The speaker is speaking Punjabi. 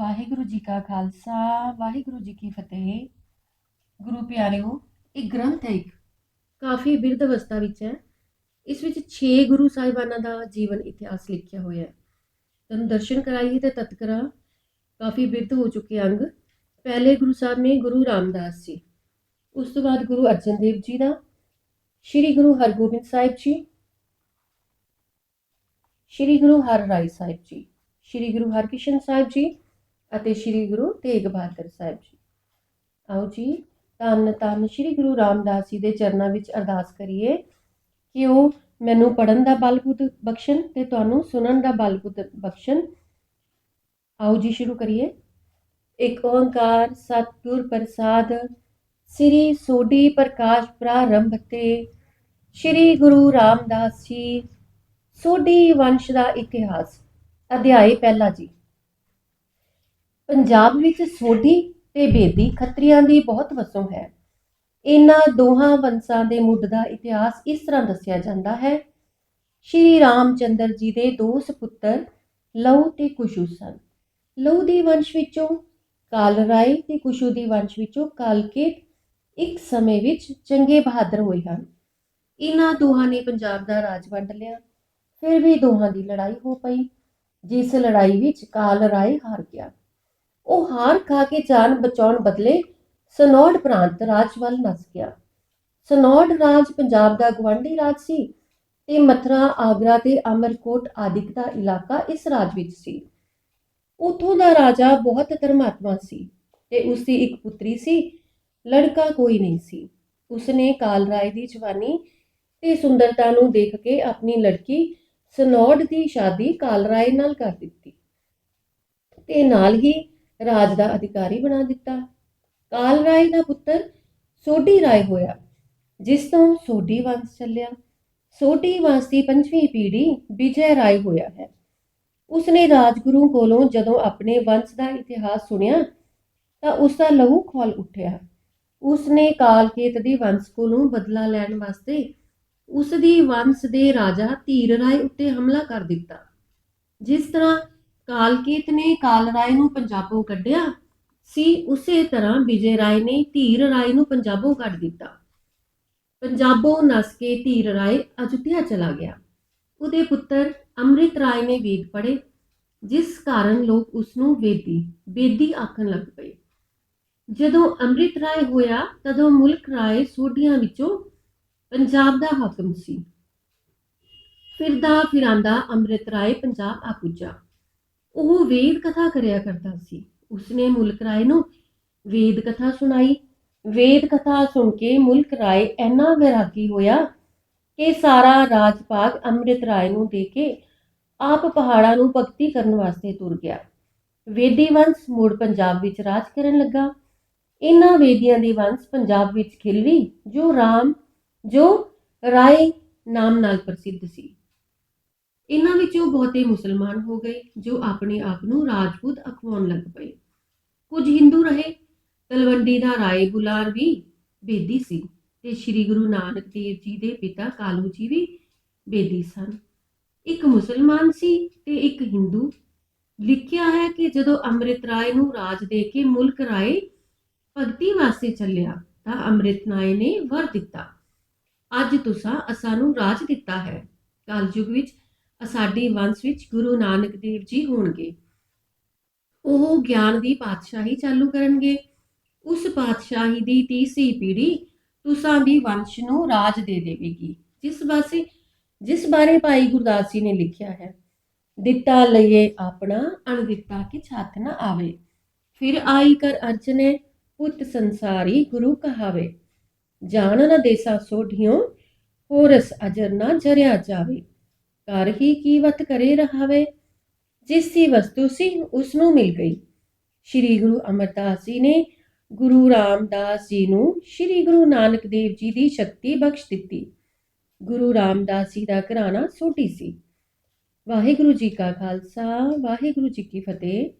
ਵਾਹਿਗੁਰੂ ਜੀ ਕਾ ਖਾਲਸਾ, ਵਾਹਿਗੁਰੂ ਜੀ ਕੀ ਫਤਿਹ। ਗੁਰੂ ਪਿਆਰਿਓ, ਇਹ ਗ੍ਰੰਥ ਹੈ ਇੱਕ ਕਾਫੀ ਬਿਰਧ ਅਵਸਥਾ ਵਿੱਚ ਹੈ। ਇਸ ਵਿੱਚ 6 ਗੁਰੂ ਸਾਹਿਬਾਨਾਂ ਦਾ ਜੀਵਨ ਇਤਿਹਾਸ ਲਿਖਿਆ ਹੋਇਆ ਹੈ। ਤੁਹਾਨੂੰ ਦਰਸ਼ਨ ਕਰਾਈਏ ਤੇ ਤਤਕਰਾ, ਕਾਫੀ ਬਿਰਧ ਹੋ ਚੁੱਕੇ ਅੰਗ। ਪਹਿਲੇ ਗੁਰੂ ਸਾਹਿਬ ਨੇ ਗੁਰੂ ਰਾਮਦਾਸ ਜੀ, ਉਸ ਤੋਂ ਬਾਅਦ ਗੁਰੂ ਅਰਜਨ ਦੇਵ ਜੀ ਦਾ, ਸ੍ਰੀ ਗੁਰੂ ਹਰਗੋਬਿੰਦ ਸਾਹਿਬ ਜੀ, ਸ੍ਰੀ ਗੁਰੂ ਹਰ ਰਾਏ ਸਾਹਿਬ ਜੀ, ਸ੍ਰੀ ਗੁਰੂ ਹਰਕ੍ਰਿਸ਼ਨ ਸਾਹਿਬ ਜੀ ਅਤੇ ਸ੍ਰੀ ਗੁਰੂ ਤੇਗ ਬਹਾਦਰ ਸਾਹਿਬ ਜੀ। ਆਓ ਜੀ, ਧੰਨ ਧੰਨ ਸ੍ਰੀ ਗੁਰੂ ਰਾਮਦਾਸ ਜੀ ਦੇ ਚਰਨਾਂ ਵਿੱਚ ਅਰਦਾਸ ਕਰੀਏ ਕਿ ਉਹ ਮੈਨੂੰ ਪੜਨ ਦਾ ਬਲ ਬੁੱਧ ਬਖਸ਼ਣ ਤੇ ਤੁਹਾਨੂੰ ਸੁਣਨ ਦਾ ਬਲ ਬੁੱਧ ਬਖਸ਼ਣ। ਆਓ ਜੀ, ਸ਼ੁਰੂ ਕਰੀਏ। ਇੱਕ ਓੰਕਾਰ ਸਤਿਗੁਰ ਪ੍ਰਸਾਦ, ਸ੍ਰੀ ਸੋਢੀ ਪ੍ਰਕਾਸ਼ ਪ੍ਰਾਰੰਭ ਤੇ ਸ੍ਰੀ ਗੁਰੂ ਰਾਮਦਾਸ ਜੀ, ਸੋਢੀ ਵੰਸ਼ ਦਾ ਇਤਿਹਾਸ। ਅਧਿਆਇ ਪਹਿਲਾ ਜੀ। ਪੰਜਾਬ ਵਿੱਚ ਸੋਢੀ ਤੇ ਬੇਦੀ ਖੱਤਰੀਆਂ ਦੀ ਬਹੁਤ ਵਸੋਂ ਹੈ। ਇਹਨਾਂ ਦੋਹਾਂ ਵੰਸ਼ਾਂ ਦੇ ਮੁੱਢ ਦਾ ਇਤਿਹਾਸ ਇਸ ਤਰ੍ਹਾਂ ਦੱਸਿਆ ਜਾਂਦਾ ਹੈ। ਸ਼੍ਰੀ ਰਾਮਚੰਦਰ ਜੀ ਦੇ ਦੋ ਸੁਪੁੱਤਰ ਲਹੂ ਤੇ ਕੁਸ਼ੂ ਸਨ। ਲਹੂ ਦੇ ਵੰਸ਼ ਵਿੱਚੋਂ ਕਾਲਰਾਏ ਤੇ ਕੁਸ਼ੂ ਦੀ ਵੰਸ਼ ਵਿੱਚੋਂ ਕਾਲਕੇਤ ਇੱਕ ਸਮੇਂ ਵਿੱਚ ਚੰਗੇ ਬਹਾਦਰ ਹੋਏ ਹਨ। ਇਹਨਾਂ ਦੋਹਾਂ ਨੇ ਪੰਜਾਬ ਦਾ ਰਾਜ ਵੰਡ ਲਿਆ। ਫਿਰ ਵੀ ਦੋਹਾਂ ਦੀ ਲੜਾਈ ਹੋ ਪਈ, ਜਿਸ ਲੜਾਈ ਵਿੱਚ ਕਾਲ ਰਾਏ ਹਾਰ ਗਿਆ। ਉਹ ਹਾਰ ਖਾ ਕੇ ਜਾਨ ਬਚਾਉਣ ਬਦਲੇ ਸਨੌੜ ਪ੍ਰਾਂਤ ਰਾਜ ਵੱਲ ਨੱਸ ਗਿਆ। ਸਨੌੜ ਰਾਜ ਪੰਜਾਬ ਦਾ ਗਵਾਂਢੀ ਰਾਜ ਸੀ ਤੇ ਮਥਰਾ, ਆਗਰਾ ਤੇ ਅਮਰਕੋਟ ਆਦਿਕ ਦਾ ਇਲਾਕਾ ਇਸ ਰਾਜ ਵਿੱਚ ਸੀ। ਉਥੋਂ ਦਾ ਰਾਜਾ ਬਹੁਤ ਧਰਮਾਤਮਾ ਸੀ ਤੇ ਉਸ ਦੀ ਇੱਕ ਪੁੱਤਰੀ ਸੀ, ਲੜਕਾ ਕੋਈ ਨਹੀਂ ਸੀ। ਉਸਨੇ ਕਾਲ ਰਾਏ ਦੀ ਜਵਾਨੀ ਤੇ ਸੁੰਦਰਤਾ ਨੂੰ ਦੇਖ ਕੇ ਆਪਣੀ ਲੜਕੀ ਸਨੌੜ ਦੀ ਸ਼ਾਦੀ ਕਾਲ ਰਾਏ ਨਾਲ ਕਰ ਦਿੱਤੀ। ਤੇ ਨਾਲ ਹੀ ਰਾਜ ਦਾ ਅਧਿਕਾਰੀ ਬਣਾ ਦਿੱਤਾ। ਕਾਲਰਾਏ ਦਾ ਪੁੱਤਰ ਸੋਢੀ ਰਾਏ ਹੋਇਆ, ਜਿਸ ਤੋਂ ਸੋਢੀ ਵੰਸ਼ ਚੱਲਿਆ। ਸੋਢੀ ਵੰਸ਼ ਦੀ ਪੰਜਵੀਂ ਪੀੜ੍ਹੀ ਵਿਜੈ ਰਾਏ ਹੋਇਆ ਹੈ। ਉਸਨੇ ਰਾਜਗੁਰੂ ਕੋਲੋਂ ਜਦੋਂ ਆਪਣੇ ਵੰਸ਼ ਦਾ ਇਤਿਹਾਸ ਸੁਣਿਆ, ਤਾਂ ਉਸ ਦਾ ਲਹੂ ਖੋਲ ਉੱਠਿਆ। ਉਸਨੇ ਕਾਲਕੇਤ ਦੀ ਵੰਸ਼ ਕੋਲੋਂ ਬਦਲਾ ਲੈਣ ਵਾਸਤੇ ਉਸ ਦੀ ਵੰਸ਼ ਦੇ ਰਾਜਾ ਧੀਰ ਰਾਏ ਉੱਤੇ ਹਮਲਾ ਕਰ ਦਿੱਤਾ, ਜਿਸ ਤਰ੍ਹਾਂ ਕਾਲਕੇਤ ਨੇ ਕਾਲ ਰਾਏ ਨੂੰ ਪੰਜਾਬੋਂ ਕੱਢਿਆ ਸੀ, ਉਸੇ ਤਰ੍ਹਾਂ ਵਿਜੇ ਰਾਏ ਨੇ ਧੀਰ ਰਾਏ ਨੂੰ ਪੰਜਾਬੋਂ ਕੱਢ ਦਿੱਤਾ। ਪੰਜਾਬੋਂ ਨਸ ਕੇ ਧੀਰ ਰਾਏ ਅਯੁੱਧਿਆ ਚਲਾ ਗਿਆ। ਉਹਦੇ ਪੁੱਤਰ ਅੰਮ੍ਰਿਤ ਰਾਏ ਨੇ ਵੇਦ ਪੜ੍ਹੇ, ਜਿਸ ਕਾਰਨ ਲੋਕ ਉਸ ਨੂੰ ਵੇਦੀ ਵੇਦੀ ਆਖਣ ਲੱਗ ਪਏ। ਜਦੋਂ ਅੰਮ੍ਰਿਤ ਰਾਏ ਹੋਇਆ, ਤਦੋਂ ਮੁਲਕ ਰਾਏ ਸੋਢੀਆਂ ਵਿੱਚੋਂ ਪੰਜਾਬ ਦਾ ਹਾਕਮ ਸੀ। ਫਿਰਦਾ ਫਿਰਾਂਦਾ ਅੰਮ੍ਰਿਤ ਰਾਏ ਪੰਜਾਬ ਆ ਪੁੱਜਾ। ਉਹ ਵੇਦ ਕਥਾ ਕਰਿਆ ਕਰਦਾ ਸੀ। ਉਸਨੇ ਮੁਲਕ ਰਾਏ ਨੂੰ ਵੇਦ ਕਥਾ ਸੁਣਾਈ। ਵੇਦ ਕਥਾ ਸੁਣ ਕੇ ਮੁਲਕ ਰਾਏ ਇੰਨਾ ਵੈਰਾਗੀ ਹੋਇਆ ਕਿ ਸਾਰਾ ਰਾਜ ਅੰਮ੍ਰਿਤ ਰਾਏ ਨੂੰ ਦੇ ਕੇ ਆਪ ਪਹਾੜਾਂ ਨੂੰ ਭਗਤੀ ਕਰਨ ਵਾਸਤੇ ਤੁਰ ਗਿਆ। ਵੇਦੀ ਵੰਸ਼ ਮੁੜ ਪੰਜਾਬ ਵਿੱਚ ਰਾਜ ਕਰਨ ਲੱਗਾ। ਇਹਨਾਂ ਵੇਦੀਆਂ ਦੀ ਵੰਸ਼ ਪੰਜਾਬ ਵਿੱਚ ਖਿਲਰੀ ਜੋ ਰਾਮ, ਜੋ ਰਾਏ ਨਾਮ ਨਾਲ ਪ੍ਰਸਿੱਧ ਸੀ। ਇਹਨਾਂ ਵਿੱਚੋਂ ਬਹੁਤੇ ਮੁਸਲਮਾਨ ਹੋ ਗਏ ਜੋ ਆਪਣੇ ਆਪ ਨੂੰ ਰਾਜਪੂਤ ਅਖਵਾਉਣ ਲੱਗ ਪਏ। ਕੁਝ ਹਿੰਦੂ ਰਹੇ, ਤਲਵੰਡੀ ਦਾ ਰਾਏ ਬੁਲਾਰ ਵੀ ਬੇਦੀ ਸੀ ਤੇ ਸ੍ਰੀ ਗੁਰੂ ਨਾਨਕ ਦੇਵ ਜੀ ਦੇ ਪਿਤਾ ਕਾਲੂ ਜੀ ਵੀ ਬੇਦੀ ਸਨ। ਇੱਕ ਮੁਸਲਮਾਨ ਸੀ ਤੇ ਇੱਕ ਹਿੰਦੂ। ਲਿਖਿਆ ਹੈ ਕਿ ਜਦੋਂ ਅੰਮ੍ਰਿਤ ਰਾਏ ਨੂੰ ਰਾਜ ਦੇ ਕੇ ਮੁਲਕ ਰਾਏ ਭਗਤੀ ਵਾਸਤੇ ਚੱਲਿਆ, ਤਾਂ ਅੰਮ੍ਰਿਤ ਰਾਏ ਨੇ ਵਰ ਦਿੱਤਾ। ਅੱਜ ਤੁਸਾਂ ਅਸਾਂ ਨੂੰ ਰਾਜ ਦਿੱਤਾ ਹੈ। ਕਲਯੁਗ ਵਿੱਚ ਸਾਡੀ ਵੰਸ਼ ਵਿੱਚ ਗੁਰੂ ਨਾਨਕ ਦੇਵ ਜੀ ਹੋਣਗੇ। ਉਹ ਗਿਆਨ ਦੀ ਪਾਤਸ਼ਾਹੀ ਚਾਲੂ ਕਰਨਗੇ। ਉਸ ਪਾਤਸ਼ਾਹੀ ਦੀ ਤੀਸਰੀ ਪੀੜ੍ਹੀ ਤੁਸਾਂ ਦੀ ਵੰਸ਼ ਨੂੰ ਰਾਜ ਦੇ ਦੇਵੇਗੀ। ਜਿਸ ਬਾਰੇ ਜਿਸ ਬਾਰੇ ਭਾਈ ਗੁਰਦਾਸ ਜੀ ਨੇ ਲਿਖਿਆ ਹੈ, ਦਿੱਤਾ ਲਈਏ ਆਪਣਾ ਅਣ ਦਿੱਤਾ ਕਿ ਹੱਥ ਨਾ ਆਵੇ। ਫਿਰ ਆਈ ਕਰ ਅਰਜਨੇ, ਪੁੱਤ ਸੰਸਾਰੀ ਗੁਰੂ ਕਹਾਵੇ। ਜਾਣ ਨਾ ਦੇਸਾ ਸੋਢਿਓ ਹੋਰਸ ਅਜਰ ਨਾ ਜਰਿਆ ਜਾਵੇ। ਕਰ ਹੀ ਕੀਵਤ ਕਰੇ ਰਹਾਵੇ। ਜਿਸ ਦੀ ਵਸਤੂ ਸੀ ਮਿਲ ਗਈ। ਸ੍ਰੀ ਗੁਰੂ ਅਮਰਦਾਸ ਜੀ ਨੇ ਗੁਰੂ ਰਾਮਦਾਸ ਜੀ ਨੂੰ ਸ੍ਰੀ ਗੁਰੂ ਨਾਨਕ ਦੇਵ ਜੀ ਦੀ ਸ਼ਕਤੀ ਬਖਸ਼ ਦਿੱਤੀ। ਗੁਰੂ ਰਾਮਦਾਸ ਜੀ ਦਾ ਘਰਾਣਾ ਸੋਟੀ ਸੀ। ਵਾਹਿਗੁਰੂ ਜੀ ਕਾ ਖਾਲਸਾ, ਵਾਹਿਗੁਰੂ ਜੀ ਕੀ ਫਤਿਹ।